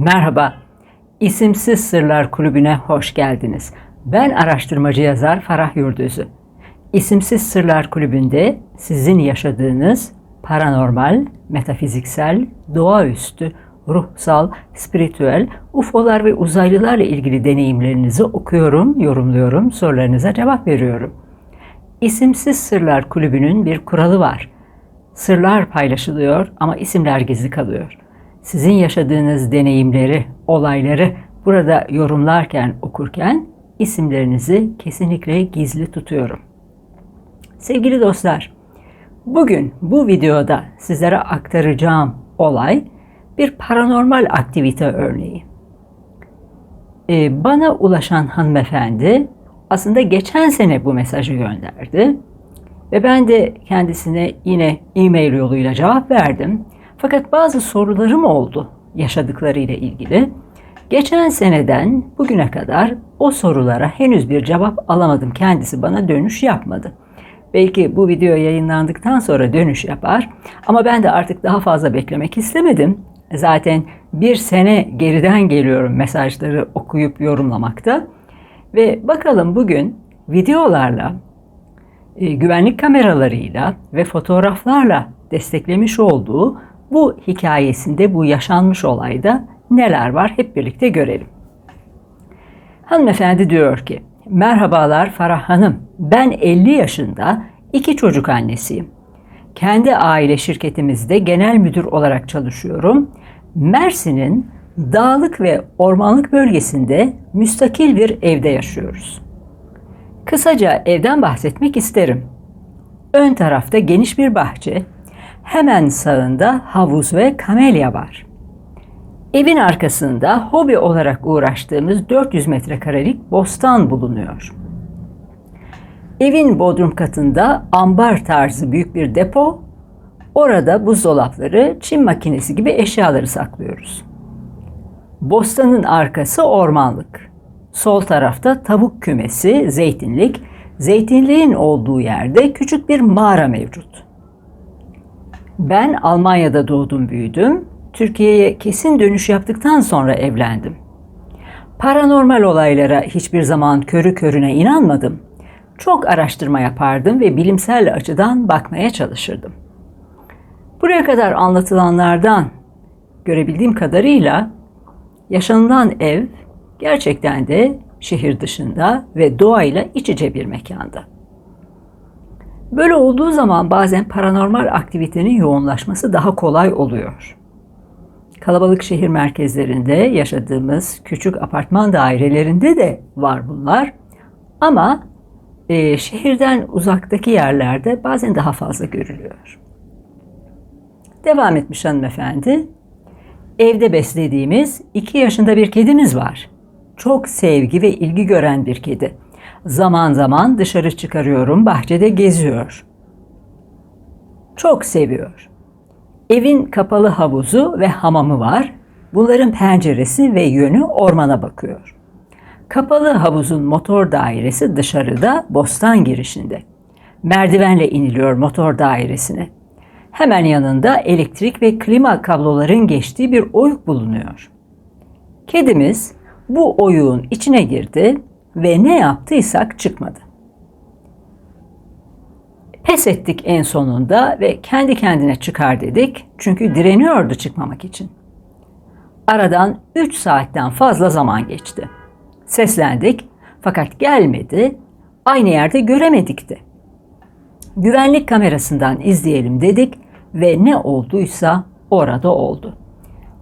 Merhaba, İsimsiz Sırlar Kulübü'ne hoş geldiniz. Ben araştırmacı yazar Farah Yurdözü. İsimsiz Sırlar Kulübü'nde sizin yaşadığınız paranormal, metafiziksel, doğaüstü, ruhsal, spiritüel, UFO'lar ve uzaylılarla ilgili deneyimlerinizi okuyorum, yorumluyorum, sorularınıza cevap veriyorum. İsimsiz Sırlar Kulübü'nün bir kuralı var. Sırlar paylaşılıyor ama isimler gizli kalıyor. Sizin yaşadığınız deneyimleri, olayları burada yorumlarken, okurken isimlerinizi kesinlikle gizli tutuyorum. Sevgili dostlar, bugün bu videoda sizlere aktaracağım olay bir paranormal aktivite örneği. Ee, bana ulaşan hanımefendi aslında geçen sene bu mesajı gönderdi ve ben de kendisine yine e-mail yoluyla cevap verdim. Fakat bazı sorularım oldu yaşadıklarıyla ilgili. Geçen seneden bugüne kadar o sorulara henüz bir cevap alamadım. Kendisi bana dönüş yapmadı. Belki bu video yayınlandıktan sonra dönüş yapar. Ama ben de artık daha fazla beklemek istemedim. Zaten bir sene geriden geliyorum mesajları okuyup yorumlamakta. Ve bakalım bugün videolarla, e, güvenlik kameralarıyla ve fotoğraflarla desteklemiş olduğu bu hikayesinde, bu yaşanmış olayda neler var hep birlikte görelim. Hanımefendi diyor ki, Merhabalar Farah Hanım, ben 50 yaşında iki çocuk annesiyim. Kendi aile şirketimizde genel müdür olarak çalışıyorum. Mersin'in dağlık ve ormanlık bölgesinde müstakil bir evde yaşıyoruz. Kısaca evden bahsetmek isterim. Ön tarafta geniş bir bahçe, hemen sağında havuz ve kamelya var. Evin arkasında hobi olarak uğraştığımız 400 metrekarelik bostan bulunuyor. Evin bodrum katında ambar tarzı büyük bir depo, orada buzdolapları, çim makinesi gibi eşyaları saklıyoruz. Bostanın arkası ormanlık. Sol tarafta tavuk kümesi, zeytinlik, zeytinliğin olduğu yerde küçük bir mağara mevcut. Ben Almanya'da doğdum büyüdüm. Türkiye'ye kesin dönüş yaptıktan sonra evlendim. Paranormal olaylara hiçbir zaman körü körüne inanmadım. Çok araştırma yapardım ve bilimsel açıdan bakmaya çalışırdım. Buraya kadar anlatılanlardan görebildiğim kadarıyla yaşanılan ev gerçekten de şehir dışında ve doğayla iç içe bir mekanda. Böyle olduğu zaman bazen paranormal aktivitenin yoğunlaşması daha kolay oluyor. Kalabalık şehir merkezlerinde yaşadığımız küçük apartman dairelerinde de var bunlar. Ama e, şehirden uzaktaki yerlerde bazen daha fazla görülüyor. Devam etmiş hanımefendi. Evde beslediğimiz iki yaşında bir kedimiz var. Çok sevgi ve ilgi gören bir kedi. Zaman zaman dışarı çıkarıyorum, bahçede geziyor. Çok seviyor. Evin kapalı havuzu ve hamamı var. Bunların penceresi ve yönü ormana bakıyor. Kapalı havuzun motor dairesi dışarıda bostan girişinde. Merdivenle iniliyor motor dairesine. Hemen yanında elektrik ve klima kabloların geçtiği bir oyuk bulunuyor. Kedimiz bu oyuğun içine girdi ve ne yaptıysak çıkmadı. Pes ettik en sonunda ve kendi kendine çıkar dedik çünkü direniyordu çıkmamak için. Aradan 3 saatten fazla zaman geçti. Seslendik fakat gelmedi, aynı yerde göremedik de. Güvenlik kamerasından izleyelim dedik ve ne olduysa orada oldu.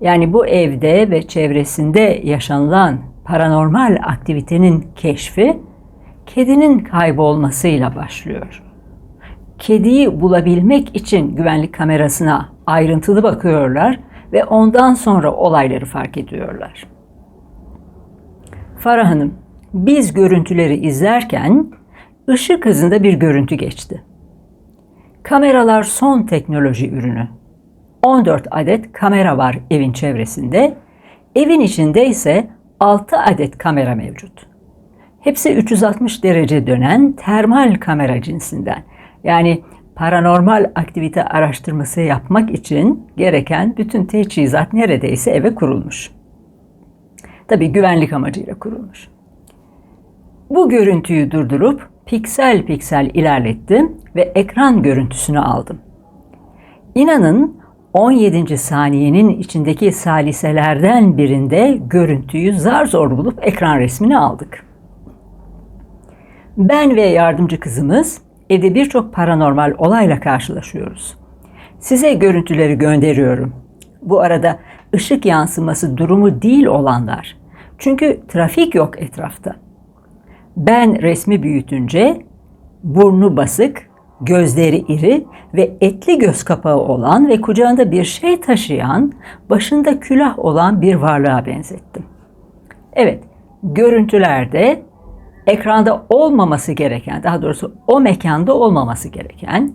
Yani bu evde ve çevresinde yaşanılan paranormal aktivitenin keşfi kedinin kaybolmasıyla başlıyor. Kediyi bulabilmek için güvenlik kamerasına ayrıntılı bakıyorlar ve ondan sonra olayları fark ediyorlar. Farah Hanım, biz görüntüleri izlerken ışık hızında bir görüntü geçti. Kameralar son teknoloji ürünü. 14 adet kamera var evin çevresinde. Evin içinde ise 6 adet kamera mevcut. Hepsi 360 derece dönen termal kamera cinsinden. Yani paranormal aktivite araştırması yapmak için gereken bütün teçhizat neredeyse eve kurulmuş. Tabii güvenlik amacıyla kurulmuş. Bu görüntüyü durdurup piksel piksel ilerlettim ve ekran görüntüsünü aldım. İnanın 17. saniyenin içindeki saliselerden birinde görüntüyü zar zor bulup ekran resmini aldık. Ben ve yardımcı kızımız evde birçok paranormal olayla karşılaşıyoruz. Size görüntüleri gönderiyorum. Bu arada ışık yansıması durumu değil olanlar. Çünkü trafik yok etrafta. Ben resmi büyütünce burnu basık, gözleri iri ve etli göz kapağı olan ve kucağında bir şey taşıyan, başında külah olan bir varlığa benzettim. Evet, görüntülerde ekranda olmaması gereken, daha doğrusu o mekanda olmaması gereken,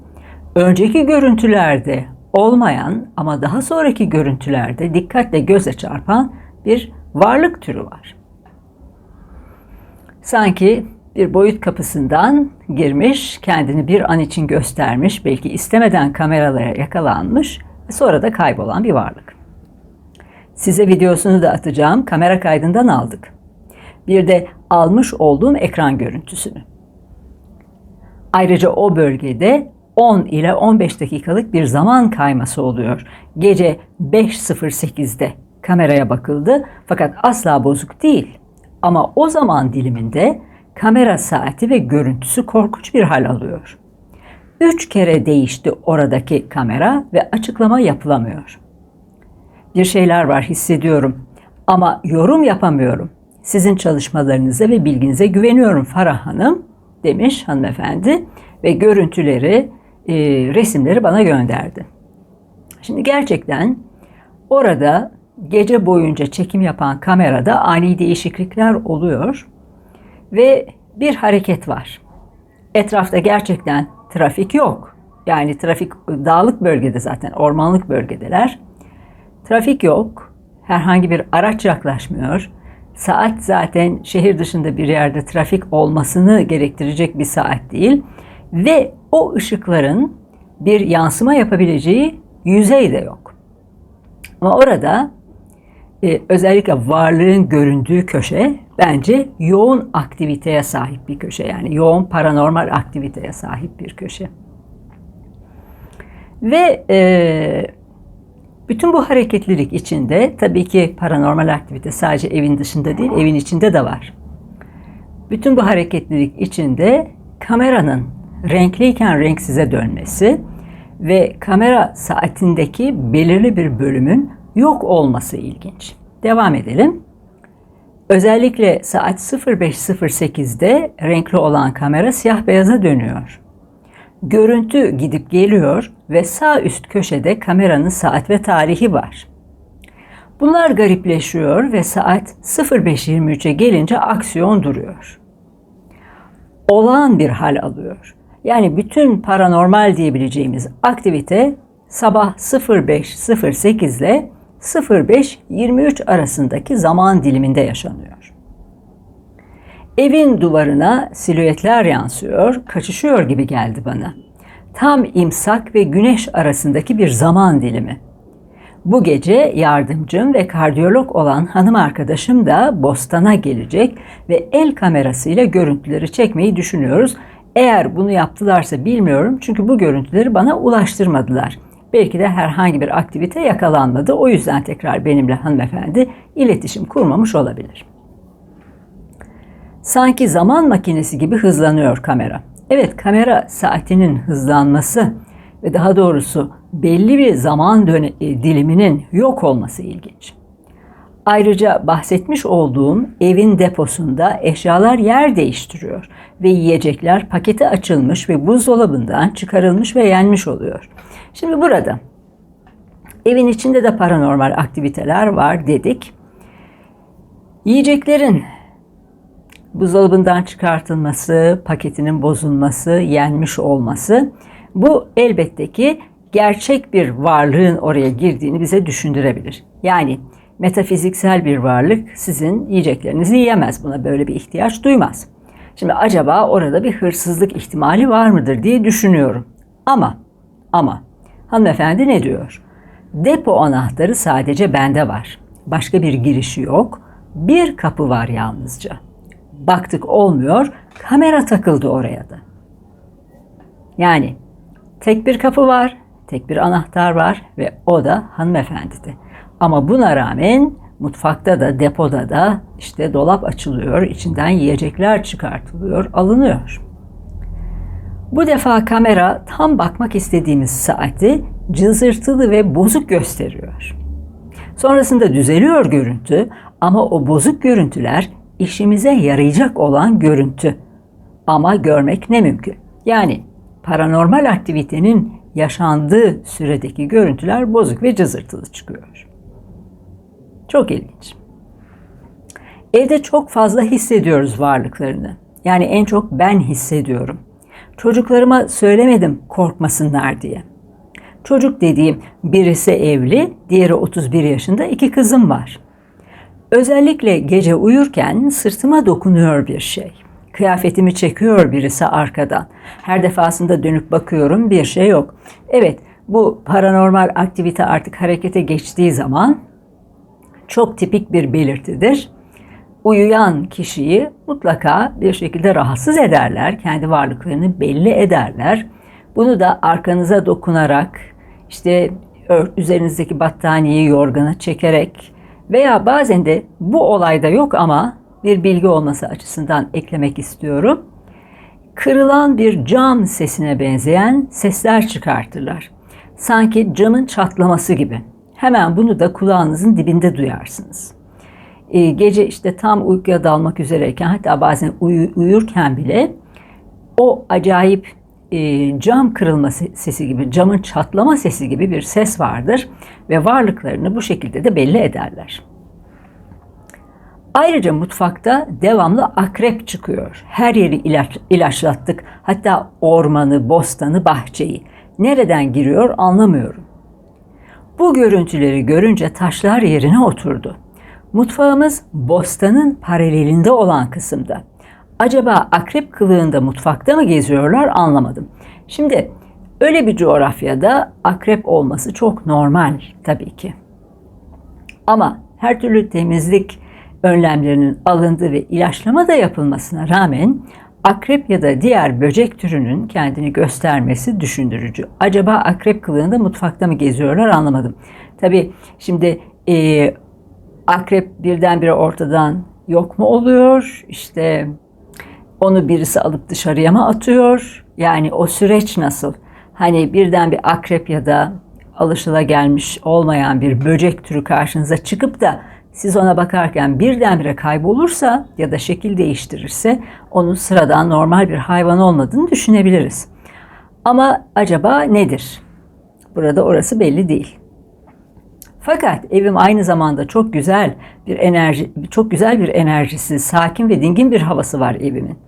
önceki görüntülerde olmayan ama daha sonraki görüntülerde dikkatle göze çarpan bir varlık türü var. Sanki bir boyut kapısından girmiş, kendini bir an için göstermiş, belki istemeden kameralara yakalanmış ve sonra da kaybolan bir varlık. Size videosunu da atacağım. Kamera kaydından aldık. Bir de almış olduğum ekran görüntüsünü. Ayrıca o bölgede 10 ile 15 dakikalık bir zaman kayması oluyor. Gece 5.08'de kameraya bakıldı fakat asla bozuk değil. Ama o zaman diliminde kamera saati ve görüntüsü korkunç bir hal alıyor. Üç kere değişti oradaki kamera ve açıklama yapılamıyor. Bir şeyler var hissediyorum ama yorum yapamıyorum. Sizin çalışmalarınıza ve bilginize güveniyorum Farah Hanım demiş hanımefendi ve görüntüleri, e, resimleri bana gönderdi. Şimdi gerçekten orada gece boyunca çekim yapan kamerada ani değişiklikler oluyor ve bir hareket var. Etrafta gerçekten trafik yok. Yani trafik dağlık bölgede zaten, ormanlık bölgedeler. Trafik yok. Herhangi bir araç yaklaşmıyor. Saat zaten şehir dışında bir yerde trafik olmasını gerektirecek bir saat değil. Ve o ışıkların bir yansıma yapabileceği yüzey de yok. Ama orada e, özellikle varlığın göründüğü köşe bence yoğun aktiviteye sahip bir köşe. Yani yoğun paranormal aktiviteye sahip bir köşe. Ve e, bütün bu hareketlilik içinde tabii ki paranormal aktivite sadece evin dışında değil, evin içinde de var. Bütün bu hareketlilik içinde kameranın renkliyken renksize dönmesi ve kamera saatindeki belirli bir bölümün yok olması ilginç. Devam edelim. Özellikle saat 05.08'de renkli olan kamera siyah beyaza dönüyor. Görüntü gidip geliyor ve sağ üst köşede kameranın saat ve tarihi var. Bunlar garipleşiyor ve saat 05.23'e gelince aksiyon duruyor. Olağan bir hal alıyor. Yani bütün paranormal diyebileceğimiz aktivite sabah 05.08 ile 05-23 arasındaki zaman diliminde yaşanıyor. Evin duvarına silüetler yansıyor, kaçışıyor gibi geldi bana. Tam imsak ve güneş arasındaki bir zaman dilimi. Bu gece yardımcım ve kardiyolog olan hanım arkadaşım da Bostan'a gelecek ve el kamerasıyla görüntüleri çekmeyi düşünüyoruz. Eğer bunu yaptılarsa bilmiyorum çünkü bu görüntüleri bana ulaştırmadılar. Belki de herhangi bir aktivite yakalanmadı. O yüzden tekrar benimle hanımefendi iletişim kurmamış olabilir. Sanki zaman makinesi gibi hızlanıyor kamera. Evet kamera saatinin hızlanması ve daha doğrusu belli bir zaman e, diliminin yok olması ilginç. Ayrıca bahsetmiş olduğum evin deposunda eşyalar yer değiştiriyor ve yiyecekler paketi açılmış ve buzdolabından çıkarılmış ve yenmiş oluyor. Şimdi burada evin içinde de paranormal aktiviteler var dedik. Yiyeceklerin buzdolabından çıkartılması, paketinin bozulması, yenmiş olması bu elbette ki gerçek bir varlığın oraya girdiğini bize düşündürebilir. Yani metafiziksel bir varlık sizin yiyeceklerinizi yiyemez. Buna böyle bir ihtiyaç duymaz. Şimdi acaba orada bir hırsızlık ihtimali var mıdır diye düşünüyorum. Ama ama hanımefendi ne diyor? Depo anahtarı sadece bende var. Başka bir girişi yok. Bir kapı var yalnızca. Baktık olmuyor, kamera takıldı oraya da. Yani tek bir kapı var, tek bir anahtar var ve o da hanımefendide. Ama buna rağmen mutfakta da depoda da işte dolap açılıyor, içinden yiyecekler çıkartılıyor, alınıyor. Bu defa kamera tam bakmak istediğimiz saati cızırtılı ve bozuk gösteriyor. Sonrasında düzeliyor görüntü ama o bozuk görüntüler işimize yarayacak olan görüntü. Ama görmek ne mümkün? Yani paranormal aktivitenin yaşandığı süredeki görüntüler bozuk ve cızırtılı çıkıyor. Çok ilginç. Evde çok fazla hissediyoruz varlıklarını. Yani en çok ben hissediyorum. Çocuklarıma söylemedim korkmasınlar diye. Çocuk dediğim birisi evli, diğeri 31 yaşında iki kızım var. Özellikle gece uyurken sırtıma dokunuyor bir şey. Kıyafetimi çekiyor birisi arkadan. Her defasında dönüp bakıyorum bir şey yok. Evet bu paranormal aktivite artık harekete geçtiği zaman çok tipik bir belirtidir. Uyuyan kişiyi mutlaka bir şekilde rahatsız ederler, kendi varlıklarını belli ederler. Bunu da arkanıza dokunarak, işte üzerinizdeki battaniyeyi yorgana çekerek veya bazen de bu olayda yok ama bir bilgi olması açısından eklemek istiyorum. Kırılan bir cam sesine benzeyen sesler çıkartırlar. Sanki camın çatlaması gibi. Hemen bunu da kulağınızın dibinde duyarsınız. Ee, gece işte tam uykuya dalmak üzereyken hatta bazen uyu, uyurken bile o acayip e, cam kırılma sesi gibi, camın çatlama sesi gibi bir ses vardır ve varlıklarını bu şekilde de belli ederler. Ayrıca mutfakta devamlı akrep çıkıyor. Her yeri ilaç, ilaçlattık. Hatta ormanı, bostanı, bahçeyi. Nereden giriyor anlamıyorum. Bu görüntüleri görünce taşlar yerine oturdu. Mutfağımız bostanın paralelinde olan kısımda. Acaba akrep kılığında mutfakta mı geziyorlar anlamadım. Şimdi öyle bir coğrafyada akrep olması çok normal tabii ki. Ama her türlü temizlik önlemlerinin alındığı ve ilaçlama da yapılmasına rağmen akrep ya da diğer böcek türünün kendini göstermesi düşündürücü. Acaba akrep kılığında mutfakta mı geziyorlar anlamadım. Tabii şimdi e, akrep birdenbire ortadan yok mu oluyor? İşte onu birisi alıp dışarıya mı atıyor? Yani o süreç nasıl? Hani birden bir akrep ya da alışıla gelmiş olmayan bir böcek türü karşınıza çıkıp da siz ona bakarken birdenbire kaybolursa ya da şekil değiştirirse onun sıradan normal bir hayvan olmadığını düşünebiliriz. Ama acaba nedir? Burada orası belli değil. Fakat evim aynı zamanda çok güzel bir enerji, çok güzel bir enerjisi, sakin ve dingin bir havası var evimin.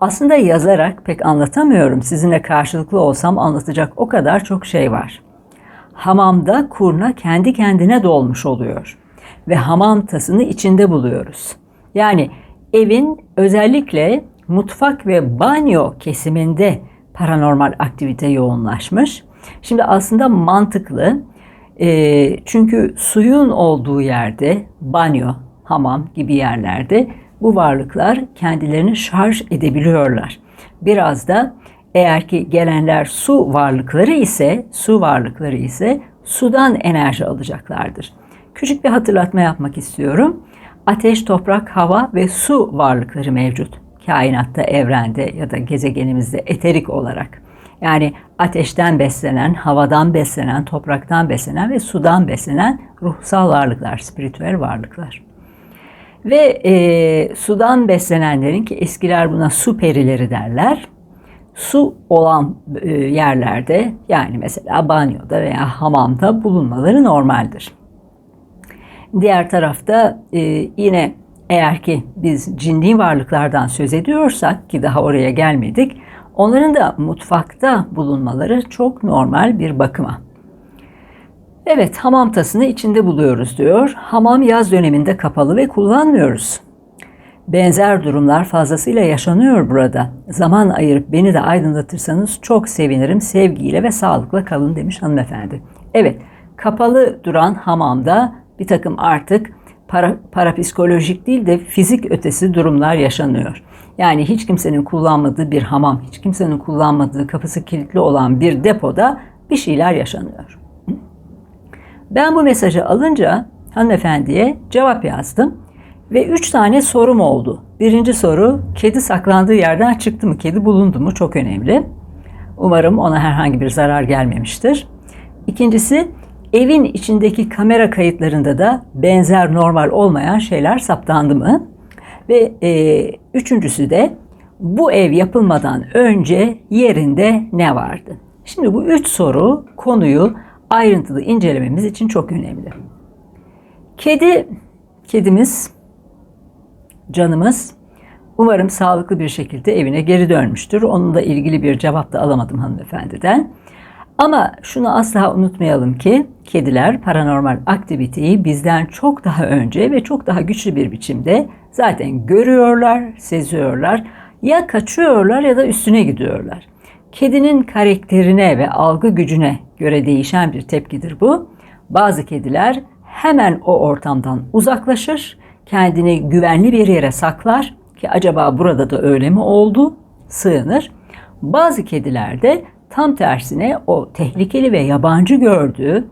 Aslında yazarak pek anlatamıyorum. Sizinle karşılıklı olsam anlatacak o kadar çok şey var. Hamamda kurna kendi kendine dolmuş oluyor ve hamam tasını içinde buluyoruz. Yani evin özellikle mutfak ve banyo kesiminde paranormal aktivite yoğunlaşmış. Şimdi aslında mantıklı e, çünkü suyun olduğu yerde banyo, hamam gibi yerlerde bu varlıklar kendilerini şarj edebiliyorlar. Biraz da eğer ki gelenler su varlıkları ise, su varlıkları ise sudan enerji alacaklardır. Küçük bir hatırlatma yapmak istiyorum. Ateş, toprak, hava ve su varlıkları mevcut. Kainatta, evrende ya da gezegenimizde eterik olarak. Yani ateşten beslenen, havadan beslenen, topraktan beslenen ve sudan beslenen ruhsal varlıklar, spiritüel varlıklar. Ve e, sudan beslenenlerin ki eskiler buna su perileri derler. Su olan e, yerlerde yani mesela banyoda veya hamamda bulunmaları normaldir. Diğer tarafta e, yine eğer ki biz cinli varlıklardan söz ediyorsak ki daha oraya gelmedik, onların da mutfakta bulunmaları çok normal bir bakıma. Evet, hamam tasını içinde buluyoruz diyor. Hamam yaz döneminde kapalı ve kullanmıyoruz. Benzer durumlar fazlasıyla yaşanıyor burada. Zaman ayırıp beni de aydınlatırsanız çok sevinirim. Sevgiyle ve sağlıkla kalın demiş hanımefendi. Evet, kapalı duran hamamda bir takım artık para, parapsikolojik değil de fizik ötesi durumlar yaşanıyor. Yani hiç kimsenin kullanmadığı bir hamam, hiç kimsenin kullanmadığı kapısı kilitli olan bir depoda bir şeyler yaşanıyor. Ben bu mesajı alınca hanımefendiye cevap yazdım ve üç tane sorum oldu. Birinci soru, kedi saklandığı yerden çıktı mı, kedi bulundu mu? Çok önemli. Umarım ona herhangi bir zarar gelmemiştir. İkincisi, evin içindeki kamera kayıtlarında da benzer normal olmayan şeyler saptandı mı? Ve e, üçüncüsü de bu ev yapılmadan önce yerinde ne vardı? Şimdi bu üç soru konuyu ayrıntılı incelememiz için çok önemli. Kedi, kedimiz, canımız umarım sağlıklı bir şekilde evine geri dönmüştür. Onunla ilgili bir cevap da alamadım hanımefendiden. Ama şunu asla unutmayalım ki kediler paranormal aktiviteyi bizden çok daha önce ve çok daha güçlü bir biçimde zaten görüyorlar, seziyorlar. Ya kaçıyorlar ya da üstüne gidiyorlar. Kedinin karakterine ve algı gücüne göre değişen bir tepkidir bu. Bazı kediler hemen o ortamdan uzaklaşır, kendini güvenli bir yere saklar ki acaba burada da öyle mi oldu? Sığınır. Bazı kediler de tam tersine o tehlikeli ve yabancı gördüğü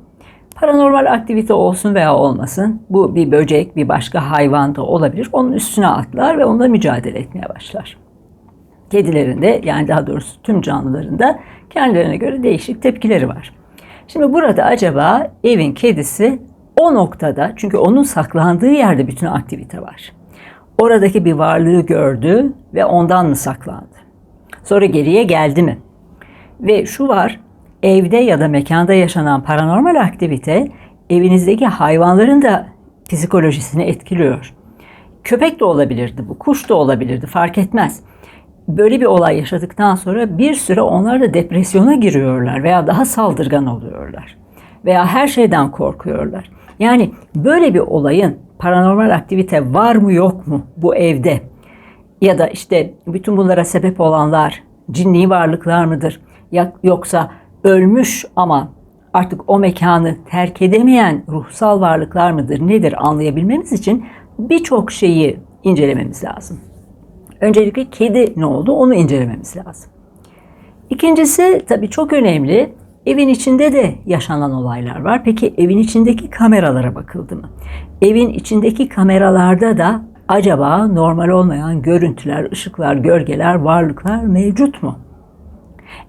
paranormal aktivite olsun veya olmasın bu bir böcek bir başka hayvan da olabilir onun üstüne atlar ve onunla mücadele etmeye başlar. Kedilerin de yani daha doğrusu tüm canlıların da kendilerine göre değişik tepkileri var. Şimdi burada acaba evin kedisi o noktada çünkü onun saklandığı yerde bütün aktivite var. Oradaki bir varlığı gördü ve ondan mı saklandı? Sonra geriye geldi mi? Ve şu var, evde ya da mekanda yaşanan paranormal aktivite evinizdeki hayvanların da psikolojisini etkiliyor. Köpek de olabilirdi bu, kuş da olabilirdi fark etmez. Böyle bir olay yaşadıktan sonra bir süre onlar da depresyona giriyorlar veya daha saldırgan oluyorlar. Veya her şeyden korkuyorlar. Yani böyle bir olayın paranormal aktivite var mı yok mu bu evde? Ya da işte bütün bunlara sebep olanlar cinni varlıklar mıdır? Yoksa ölmüş ama artık o mekanı terk edemeyen ruhsal varlıklar mıdır nedir anlayabilmemiz için birçok şeyi incelememiz lazım. Öncelikle kedi ne oldu onu incelememiz lazım. İkincisi tabii çok önemli evin içinde de yaşanan olaylar var. Peki evin içindeki kameralara bakıldı mı? Evin içindeki kameralarda da acaba normal olmayan görüntüler, ışıklar, gölgeler, varlıklar mevcut mu?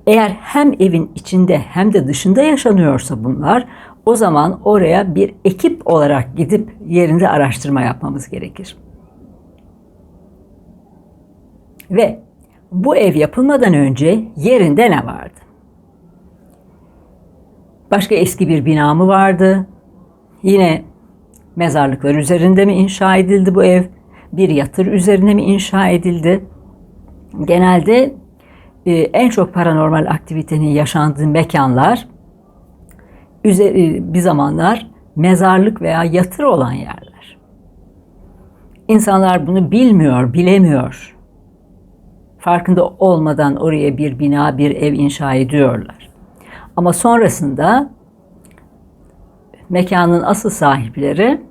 Eğer hem evin içinde hem de dışında yaşanıyorsa bunlar o zaman oraya bir ekip olarak gidip yerinde araştırma yapmamız gerekir. Ve bu ev yapılmadan önce yerinde ne vardı? Başka eski bir bina mı vardı? Yine mezarlıklar üzerinde mi inşa edildi bu ev? Bir yatır üzerine mi inşa edildi? Genelde e, en çok paranormal aktivitenin yaşandığı mekanlar bir zamanlar mezarlık veya yatır olan yerler. İnsanlar bunu bilmiyor, bilemiyor. Farkında olmadan oraya bir bina, bir ev inşa ediyorlar. Ama sonrasında mekanın asıl sahipleri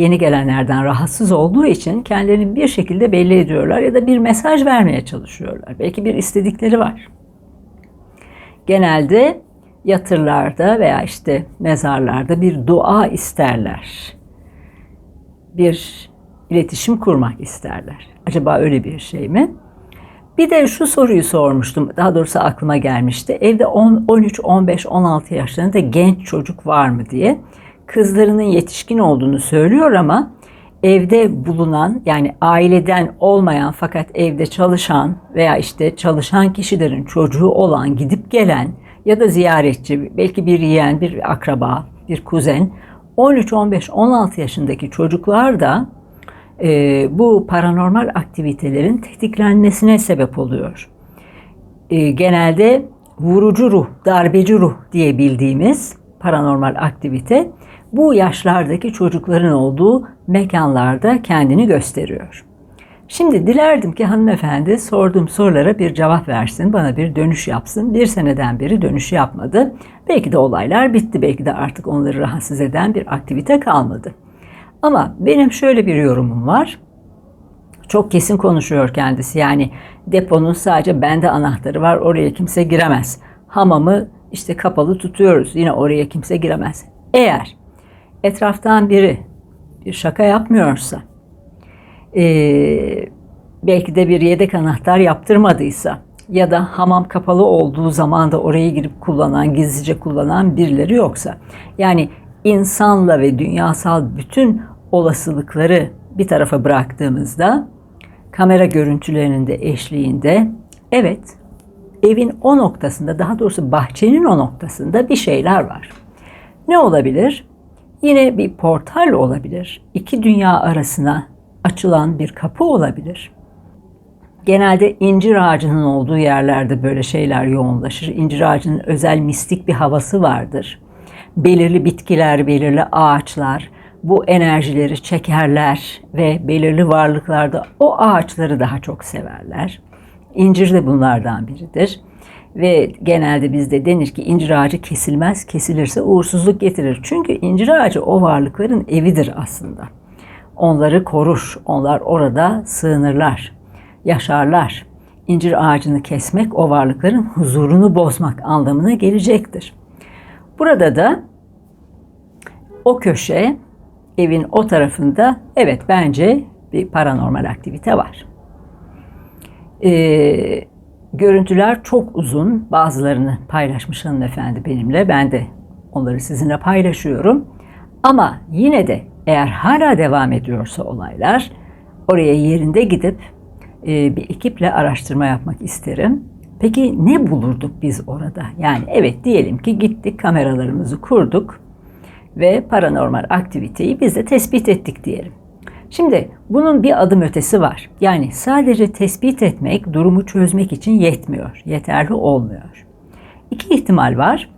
yeni gelenlerden rahatsız olduğu için kendilerini bir şekilde belli ediyorlar ya da bir mesaj vermeye çalışıyorlar. Belki bir istedikleri var. Genelde yatırlarda veya işte mezarlarda bir dua isterler. Bir iletişim kurmak isterler. Acaba öyle bir şey mi? Bir de şu soruyu sormuştum. Daha doğrusu aklıma gelmişti. Evde 10, 13, 15, 16 yaşlarında genç çocuk var mı diye kızlarının yetişkin olduğunu söylüyor ama evde bulunan yani aileden olmayan fakat evde çalışan veya işte çalışan kişilerin çocuğu olan gidip gelen ya da ziyaretçi belki bir yeğen bir akraba bir kuzen 13 15 16 yaşındaki çocuklar da e, bu paranormal aktivitelerin tetiklenmesine sebep oluyor. E, genelde vurucu ruh, darbeci ruh diye bildiğimiz paranormal aktivite bu yaşlardaki çocukların olduğu mekanlarda kendini gösteriyor. Şimdi dilerdim ki hanımefendi sorduğum sorulara bir cevap versin, bana bir dönüş yapsın. Bir seneden beri dönüş yapmadı. Belki de olaylar bitti, belki de artık onları rahatsız eden bir aktivite kalmadı. Ama benim şöyle bir yorumum var. Çok kesin konuşuyor kendisi. Yani deponun sadece bende anahtarı var. Oraya kimse giremez. Hamamı işte kapalı tutuyoruz. Yine oraya kimse giremez. Eğer etraftan biri bir şaka yapmıyorsa, ee, belki de bir yedek anahtar yaptırmadıysa ya da hamam kapalı olduğu zaman da oraya girip kullanan, gizlice kullanan birileri yoksa. Yani insanla ve dünyasal bütün olasılıkları bir tarafa bıraktığımızda kamera görüntülerinin de eşliğinde evet evin o noktasında daha doğrusu bahçenin o noktasında bir şeyler var. Ne olabilir? Yine bir portal olabilir. İki dünya arasına açılan bir kapı olabilir. Genelde incir ağacının olduğu yerlerde böyle şeyler yoğunlaşır. İncir ağacının özel mistik bir havası vardır. Belirli bitkiler, belirli ağaçlar bu enerjileri çekerler ve belirli varlıklarda o ağaçları daha çok severler. İncir de bunlardan biridir. Ve genelde bizde denir ki incir ağacı kesilmez, kesilirse uğursuzluk getirir. Çünkü incir ağacı o varlıkların evidir aslında. Onları korur, onlar orada sığınırlar, yaşarlar. İncir ağacını kesmek o varlıkların huzurunu bozmak anlamına gelecektir. Burada da o köşe evin o tarafında evet bence bir paranormal aktivite var. Ee, görüntüler çok uzun. Bazılarını paylaşmış hanımefendi benimle. Ben de onları sizinle paylaşıyorum. Ama yine de eğer hala devam ediyorsa olaylar oraya yerinde gidip e, bir ekiple araştırma yapmak isterim. Peki ne bulurduk biz orada? Yani evet diyelim ki gittik kameralarımızı kurduk ve paranormal aktiviteyi biz de tespit ettik diyelim. Şimdi bunun bir adım ötesi var. Yani sadece tespit etmek durumu çözmek için yetmiyor, yeterli olmuyor. İki ihtimal var.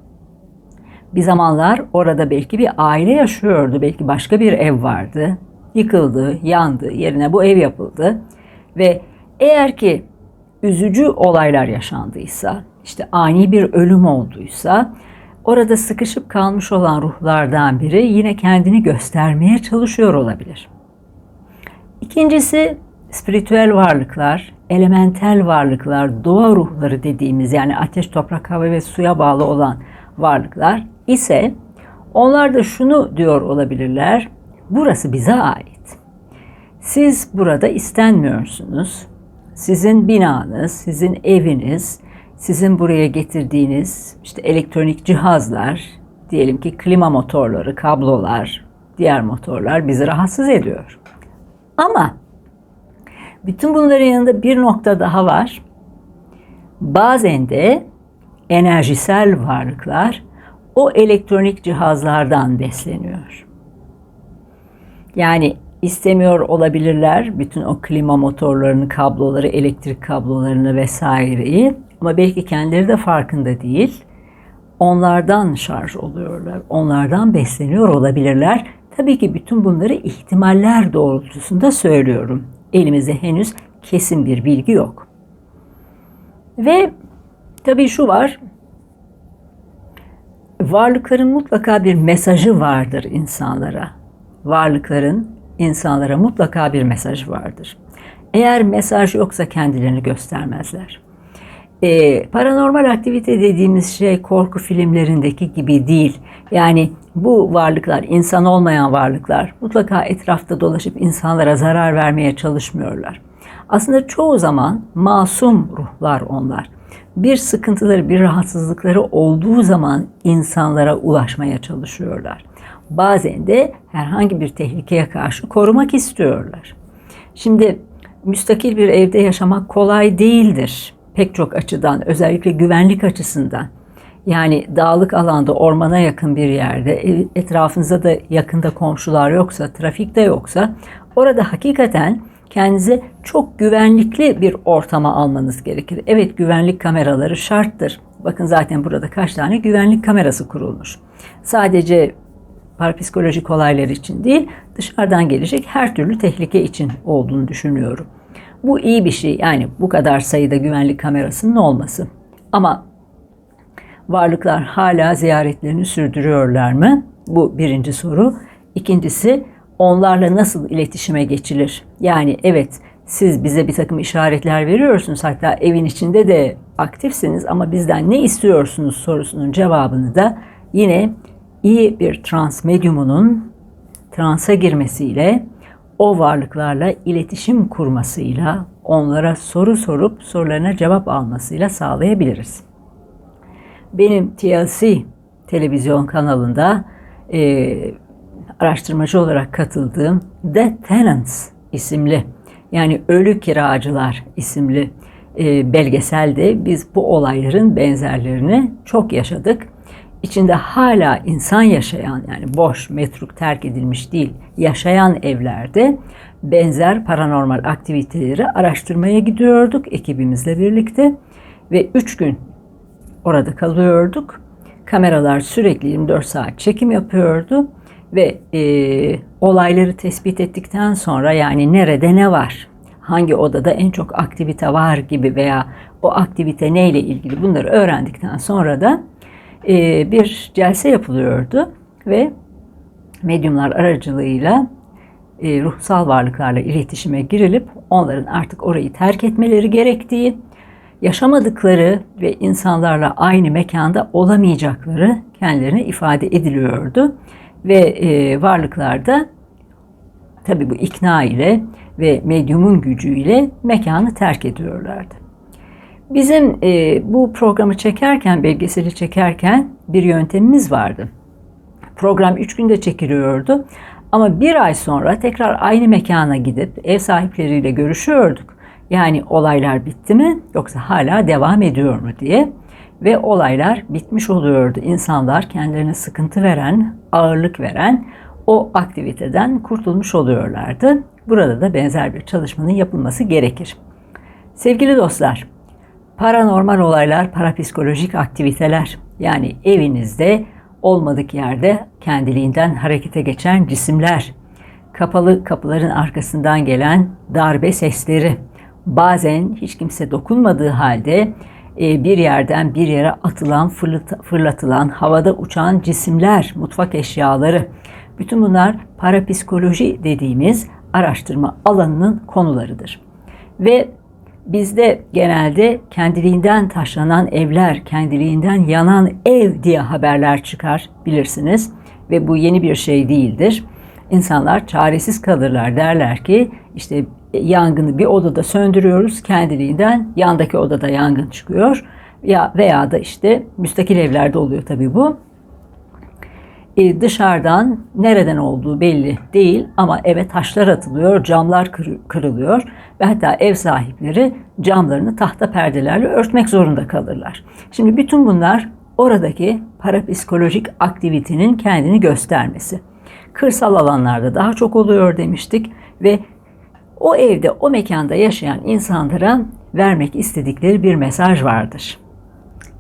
Bir zamanlar orada belki bir aile yaşıyordu, belki başka bir ev vardı. Yıkıldı, yandı, yerine bu ev yapıldı. Ve eğer ki üzücü olaylar yaşandıysa, işte ani bir ölüm olduysa, orada sıkışıp kalmış olan ruhlardan biri yine kendini göstermeye çalışıyor olabilir. İkincisi spiritüel varlıklar, elementel varlıklar, doğa ruhları dediğimiz yani ateş, toprak, hava ve suya bağlı olan varlıklar ise onlar da şunu diyor olabilirler. Burası bize ait. Siz burada istenmiyorsunuz. Sizin binanız, sizin eviniz, sizin buraya getirdiğiniz işte elektronik cihazlar, diyelim ki klima motorları, kablolar, diğer motorlar bizi rahatsız ediyor. Ama bütün bunların yanında bir nokta daha var. Bazen de enerjisel varlıklar o elektronik cihazlardan besleniyor. Yani istemiyor olabilirler bütün o klima motorlarını, kabloları, elektrik kablolarını vesaireyi ama belki kendileri de farkında değil. Onlardan şarj oluyorlar, onlardan besleniyor olabilirler. Tabii ki bütün bunları ihtimaller doğrultusunda söylüyorum. Elimizde henüz kesin bir bilgi yok. Ve tabii şu var, varlıkların mutlaka bir mesajı vardır insanlara. Varlıkların insanlara mutlaka bir mesajı vardır. Eğer mesaj yoksa kendilerini göstermezler. Ee, paranormal aktivite dediğimiz şey korku filmlerindeki gibi değil. Yani bu varlıklar, insan olmayan varlıklar mutlaka etrafta dolaşıp insanlara zarar vermeye çalışmıyorlar. Aslında çoğu zaman masum ruhlar onlar. Bir sıkıntıları, bir rahatsızlıkları olduğu zaman insanlara ulaşmaya çalışıyorlar. Bazen de herhangi bir tehlikeye karşı korumak istiyorlar. Şimdi müstakil bir evde yaşamak kolay değildir pek çok açıdan, özellikle güvenlik açısından. Yani dağlık alanda, ormana yakın bir yerde, etrafınızda da yakında komşular yoksa, trafik de yoksa, orada hakikaten kendinize çok güvenlikli bir ortama almanız gerekir. Evet güvenlik kameraları şarttır. Bakın zaten burada kaç tane güvenlik kamerası kurulmuş. Sadece parapsikolojik olaylar için değil, dışarıdan gelecek her türlü tehlike için olduğunu düşünüyorum. Bu iyi bir şey. Yani bu kadar sayıda güvenlik kamerasının olması. Ama varlıklar hala ziyaretlerini sürdürüyorlar mı? Bu birinci soru. İkincisi onlarla nasıl iletişime geçilir? Yani evet siz bize bir takım işaretler veriyorsunuz hatta evin içinde de aktifsiniz ama bizden ne istiyorsunuz sorusunun cevabını da yine iyi bir trans medyumunun transa girmesiyle o varlıklarla iletişim kurmasıyla onlara soru sorup sorularına cevap almasıyla sağlayabiliriz. Benim TLC televizyon kanalında e, araştırmacı olarak katıldığım The Tenants isimli yani Ölü Kiracılar isimli e, belgeselde biz bu olayların benzerlerini çok yaşadık. İçinde hala insan yaşayan yani boş, metruk, terk edilmiş değil, yaşayan evlerde benzer paranormal aktiviteleri araştırmaya gidiyorduk ekibimizle birlikte ve 3 gün orada kalıyorduk. Kameralar sürekli 24 saat çekim yapıyordu ve e, olayları tespit ettikten sonra yani nerede ne var, hangi odada en çok aktivite var gibi veya o aktivite neyle ilgili bunları öğrendikten sonra da e, bir celse yapılıyordu ve medyumlar aracılığıyla e, ruhsal varlıklarla iletişime girilip onların artık orayı terk etmeleri gerektiği, yaşamadıkları ve insanlarla aynı mekanda olamayacakları kendilerine ifade ediliyordu. Ve e, varlıklar da tabi bu ikna ile ve medyumun gücüyle mekanı terk ediyorlardı. Bizim e, bu programı çekerken, belgeseli çekerken bir yöntemimiz vardı. Program üç günde çekiliyordu ama bir ay sonra tekrar aynı mekana gidip ev sahipleriyle görüşüyorduk. Yani olaylar bitti mi yoksa hala devam ediyor mu diye. Ve olaylar bitmiş oluyordu. İnsanlar kendilerine sıkıntı veren, ağırlık veren o aktiviteden kurtulmuş oluyorlardı. Burada da benzer bir çalışmanın yapılması gerekir. Sevgili dostlar, paranormal olaylar, parapsikolojik aktiviteler yani evinizde olmadık yerde kendiliğinden harekete geçen cisimler, kapalı kapıların arkasından gelen darbe sesleri, bazen hiç kimse dokunmadığı halde e, bir yerden bir yere atılan, fırlatılan, havada uçan cisimler, mutfak eşyaları, bütün bunlar parapsikoloji dediğimiz araştırma alanının konularıdır. Ve bizde genelde kendiliğinden taşlanan evler, kendiliğinden yanan ev diye haberler çıkar bilirsiniz. Ve bu yeni bir şey değildir. İnsanlar çaresiz kalırlar. Derler ki işte yangını bir odada söndürüyoruz kendiliğinden yandaki odada yangın çıkıyor. Ya veya da işte müstakil evlerde oluyor tabii bu e, dışarıdan nereden olduğu belli değil ama eve taşlar atılıyor, camlar kırılıyor ve hatta ev sahipleri camlarını tahta perdelerle örtmek zorunda kalırlar. Şimdi bütün bunlar oradaki parapsikolojik aktivitenin kendini göstermesi. Kırsal alanlarda daha çok oluyor demiştik ve o evde, o mekanda yaşayan insanlara vermek istedikleri bir mesaj vardır.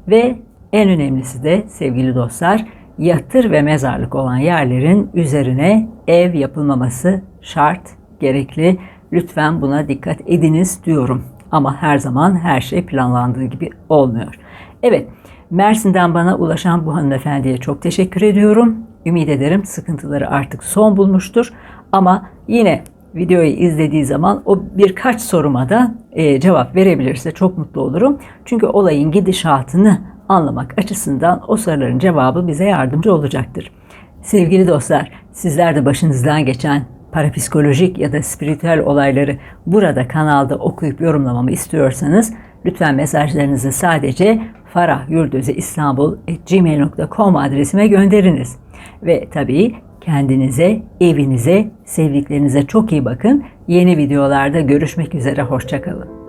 Ve en önemlisi de sevgili dostlar, yatır ve mezarlık olan yerlerin üzerine ev yapılmaması şart, gerekli. Lütfen buna dikkat ediniz diyorum. Ama her zaman her şey planlandığı gibi olmuyor. Evet, Mersin'den bana ulaşan bu hanımefendiye çok teşekkür ediyorum. Ümit ederim sıkıntıları artık son bulmuştur. Ama yine videoyu izlediği zaman o birkaç soruma da e, cevap verebilirse çok mutlu olurum. Çünkü olayın gidişatını anlamak açısından o soruların cevabı bize yardımcı olacaktır. Sevgili dostlar, sizler de başınızdan geçen parapsikolojik ya da spiritüel olayları burada kanalda okuyup yorumlamamı istiyorsanız lütfen mesajlarınızı sadece farahyurdözeİstanbul.gmail.com adresime gönderiniz. Ve tabii kendinize, evinize, sevdiklerinize çok iyi bakın. Yeni videolarda görüşmek üzere, hoşçakalın.